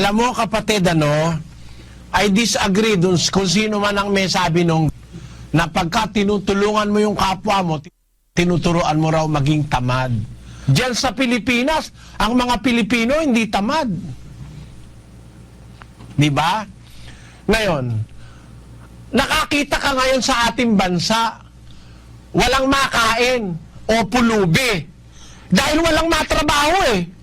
Alam mo kapatid, ano, I disagree dun kung sino man ang may sabi nung na pagka tinutulungan mo yung kapwa mo, ti- tinuturuan mo raw maging tamad. Diyan sa Pilipinas, ang mga Pilipino hindi tamad. Di ba? Ngayon, nakakita ka ngayon sa ating bansa, walang makain o pulubi. Dahil walang matrabaho eh.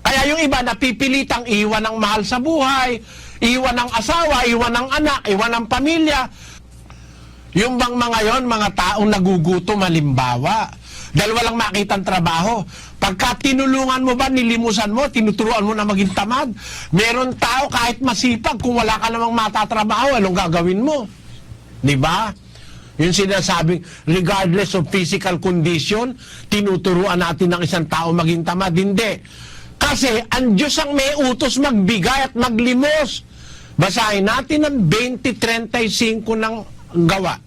Kaya yung iba napipilitang iwan ng mahal sa buhay, iwan ng asawa, iwan ng anak, iwan ng pamilya. Yung bang mga yon, mga taong nagugutom halimbawa, dahil walang makitang trabaho. Pagka tinulungan mo ba, nilimusan mo, tinuturuan mo na maging tamad, meron tao kahit masipag, kung wala ka namang matatrabaho, anong gagawin mo? Di ba? Yung sinasabing, regardless of physical condition, tinuturuan natin ng isang tao maging tamad. Hindi. Kasi ang Diyos ang may utos magbigay at maglimos. Basahin natin ang 20.35 ng gawa.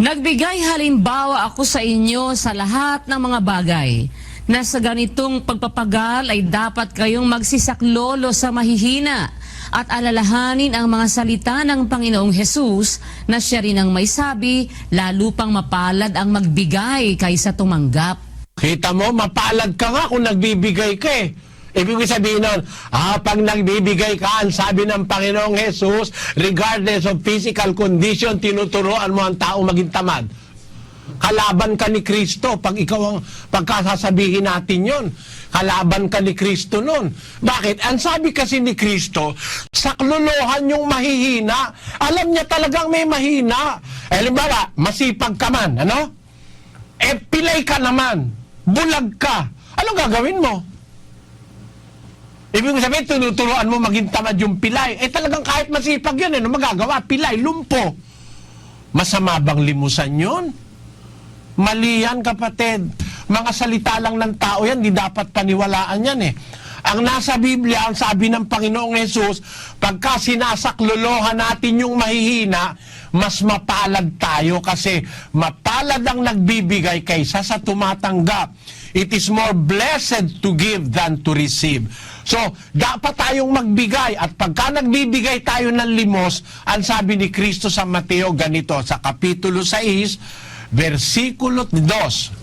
Nagbigay halimbawa ako sa inyo sa lahat ng mga bagay na sa ganitong pagpapagal ay dapat kayong magsisaklolo sa mahihina at alalahanin ang mga salita ng Panginoong Hesus na siya rin ang may sabi, lalo pang mapalad ang magbigay kaysa tumanggap. Kita mo, mapalad ka nga kung nagbibigay ka eh. Ibig sabihin nun, ah, pag nagbibigay ka, ang sabi ng Panginoong Jesus, regardless of physical condition, tinuturoan mo ang tao maging tamad. Kalaban ka ni Kristo pag ikaw ang pagkasasabihin natin yon. Kalaban ka ni Kristo nun. Bakit? Ang sabi kasi ni Kristo, saklolohan yung mahihina. Alam niya talagang may mahina. Eh, halimbawa, masipag ka man, ano? Eh, pilay ka naman. Bulag ka. Anong gagawin mo? Ibig sabihin, tinuturuan mo maging tamad yung pilay. Eh talagang kahit masipag yun, ano magagawa? Pilay, lumpo. Masama bang limusan yun? Mali yan, kapatid. Mga salita lang ng tao yan, di dapat paniwalaan yan eh. Ang nasa Biblia, ang sabi ng Panginoong Yesus, pagka sinasaklolohan natin yung mahihina, mas mapalad tayo kasi mapalad ang nagbibigay kaysa sa tumatanggap. It is more blessed to give than to receive. So, dapat tayong magbigay at pagka nagbibigay tayo ng limos, ang sabi ni Kristo sa Mateo ganito, sa Kapitulo 6, versikulo 2.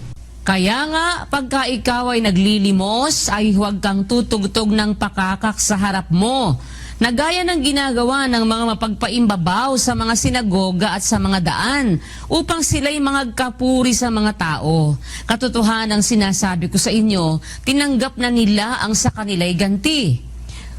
Kaya nga, pagka ikaw ay naglilimos, ay huwag kang tutugtog ng pakakak sa harap mo, na gaya ng ginagawa ng mga mapagpaimbabaw sa mga sinagoga at sa mga daan, upang sila'y mga kapuri sa mga tao. Katotohanan ang sinasabi ko sa inyo, tinanggap na nila ang sa kanila'y ganti.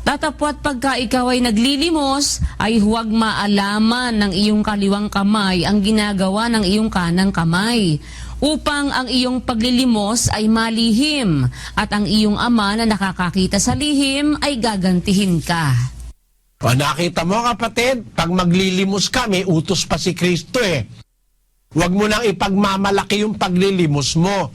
Tatapwat pagka ikaw ay naglilimos, ay huwag maalaman ng iyong kaliwang kamay ang ginagawa ng iyong kanang kamay, upang ang iyong paglilimos ay malihim, at ang iyong ama na nakakakita sa lihim ay gagantihin ka. O nakita mo kapatid, pag maglilimos ka, may utos pa si Kristo eh. Huwag mo nang ipagmamalaki yung paglilimos mo.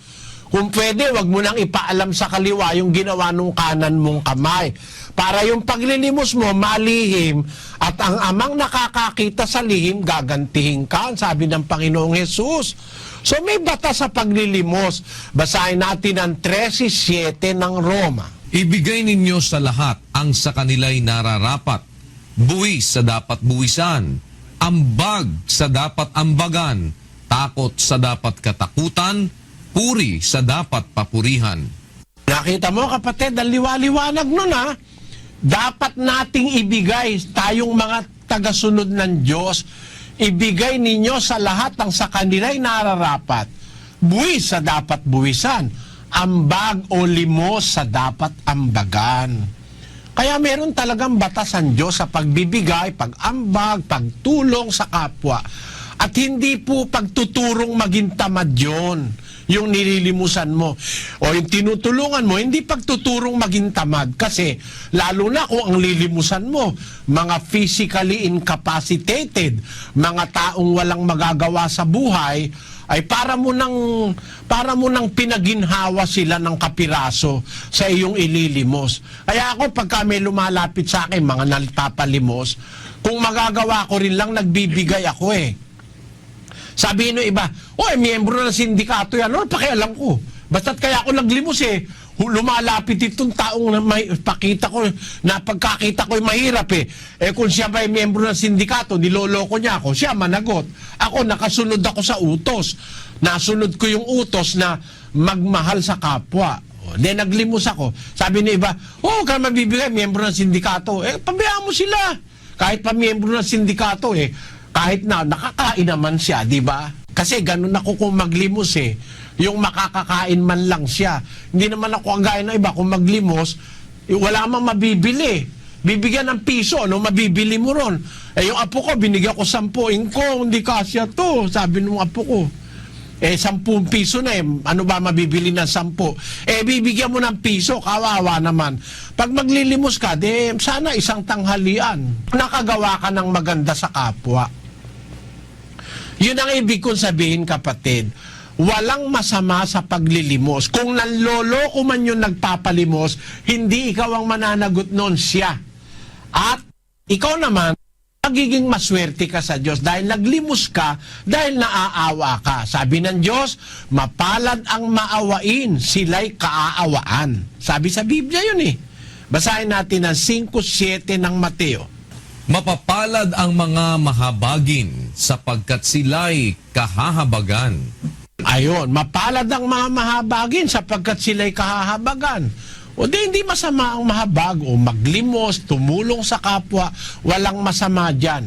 Kung pwede, huwag mo nang ipaalam sa kaliwa yung ginawa nung kanan mong kamay. Para yung paglilimos mo, malihim, at ang amang nakakakita sa lihim, gagantihin ka, sabi ng Panginoong Jesus. So may batas sa paglilimos. Basahin natin ang 13.7 ng Roma. Ibigay ninyo sa lahat ang sa kanila'y nararapat. Buwis sa dapat buwisan. Ambag sa dapat ambagan. Takot sa dapat katakutan. Puri sa dapat papurihan. Nakita mo kapatid, ang liwaliwanag nun ha. Dapat nating ibigay tayong mga tagasunod ng Diyos, ibigay ninyo sa lahat ang sa kanila'y nararapat. Buwis sa dapat buwisan, ambag o limos sa dapat ambagan. Kaya meron talagang batas ang Diyos sa pagbibigay, pag-ambag, pagtulong sa kapwa. At hindi po pagtuturong maging tamad yun, yung nililimusan mo. O yung tinutulungan mo, hindi pagtuturong maging tamad. Kasi lalo na kung ang lilimusan mo, mga physically incapacitated, mga taong walang magagawa sa buhay, ay para mo nang para mo nang pinaginhawa sila ng kapiraso sa iyong ililimos. Kaya ako pagka may lumalapit sa akin mga nagpapalimos, kung magagawa ko rin lang nagbibigay ako eh. Sabi no iba, oy, miyembro ng sindikato yan. Ano pakialam ko? Basta't kaya ako naglimos eh. Lumalapit itong taong na may, pakita ko, na pagkakita ko mahirap eh. Eh kung siya ba ay miyembro ng sindikato, niloloko niya ako, siya managot. Ako, nakasunod ako sa utos. Nasunod ko yung utos na magmahal sa kapwa. Then naglimos ako. Sabi ni iba, oh, ka mabibigay, miyembro ng sindikato. Eh, pabayaan mo sila. Kahit pa miyembro ng sindikato eh, kahit na nakakain naman siya, di ba? Kasi ganun ako kung maglimos eh. Yung makakakain man lang siya. Hindi naman ako ang gaya ng iba. Kung maglimos, eh, wala mang mabibili. Bibigyan ng piso, ano mabibili mo ron? Eh, yung apo ko, binigyan ko sampo. Ingko, hindi kasya to. Sabi ng apo ko. Eh, sampung piso na eh. Ano ba mabibili ng sampo? Eh, bibigyan mo ng piso, kawawa naman. Pag maglilimos ka, de, sana isang tanghalian. Nakagawa ka ng maganda sa kapwa. Yun ang ibig kong sabihin, kapatid. Walang masama sa paglilimos. Kung nanloloko man yung nagpapalimos, hindi ikaw ang mananagot noon siya. At ikaw naman, magiging maswerte ka sa Diyos dahil naglimos ka, dahil naaawa ka. Sabi ng Diyos, mapalad ang maawain, sila'y kaaawaan. Sabi sa Biblia yun eh. Basahin natin ang 5.7 ng Mateo. Mapapalad ang mga mahabagin sapagkat sila'y kahahabagan. Ayon, mapalad ang mga mahabagin sapagkat sila'y kahahabagan. O di hindi masama ang mahabag o maglimos, tumulong sa kapwa, walang masama dyan.